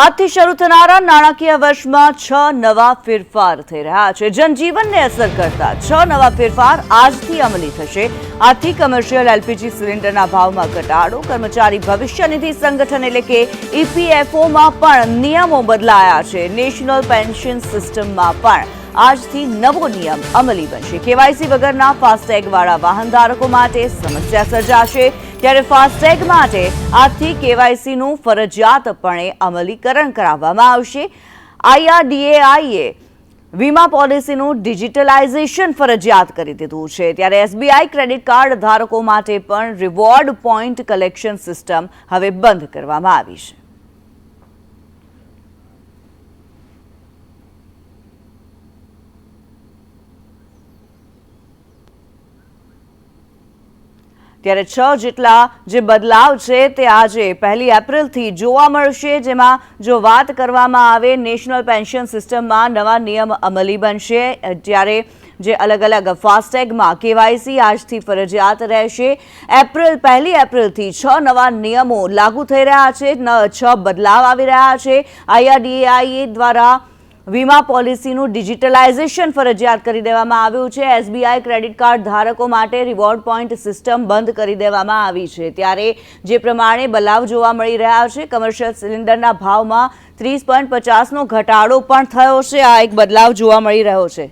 આજથી શરૂ થનારા નાણાકીય વર્ષમાં છ નવા ફેરફાર થઈ રહ્યા છે. જનજીવનને અસર કરતા છ નવા ફેરફાર આજથી અમલી થશે. આથી કમર્શિયલ એલપીજી સિલિન્ડરના ભાવમાં ઘટાડો. કર્મચારી ભવિષ્ય નિધિ સંગઠન એટલે કે ઈપીએફઓમાં પણ નિયમો બદલાયા છે. નેશનલ પેન્શન સિસ્ટમમાં પણ આજથી નવો નિયમ અમલી બનશે. કેવાયસી વગરના ફાસ્ટેગ વાળા વાહન ધારકો માટે સમસ્યા સર્જાશે. ત્યારે ફાસ્ટેગ માટે આજથી કેવાયસીનું ફરજિયાતપણે અમલીકરણ કરાવવામાં આવશે. આઈઆરડીએઆઈએ વીમા પોલિસીનું ડિજિટલાઇઝેશન ફરજિયાત કરી દીધું છે. ત્યારે એસબીઆઈ ક્રેડિટ કાર્ડ ધારકો માટે પણ રિવોર્ડ પોઈન્ટ કલેક્શન સિસ્ટમ હવે બંધ કરવામાં આવી છે. ત્યારે છ જેટલા જે બદલાવ છે તે આજે પહેલી એપ્રિલથી જોવા મળશે, જેમાં જો વાત કરવામાં આવે, નેશનલ પેન્શન સિસ્ટમમાં નવા નિયમ અમલી બનશે. જ્યારે જે અલગ અલગ ફાસ્ટેગમાં કેવાયસી આજથી ફરજિયાત રહેશે. એપ્રિલ, પહેલી એપ્રિલથી છ નવા નિયમો લાગુ થઈ રહ્યા છે છ બદલાવ આવી રહ્યા છે. આઈઆરડીએઆઈએ દ્વારા વીમા પોલિસીનું ડિજિટલાઇઝેશન ફરજિયાત કરી દેવામાં આવ્યું છે. એસબીઆઈ ક્રેડિટ કાર્ડ ધારકો માટે રિવોર્ડ પોઈન્ટ સિસ્ટમ બંધ કરી દેવામાં આવી છે. ત્યારે જે પ્રમાણે બલાવ જોવા મળી રહ્યા છે, કમર્શિયલ સિલિન્ડરના ભાવમાં ત્રીસ પોઈન્ટ પચાસનો ઘટાડો પણ થયો છે. આ એક બદલાવ જોવા મળી રહ્યો છે.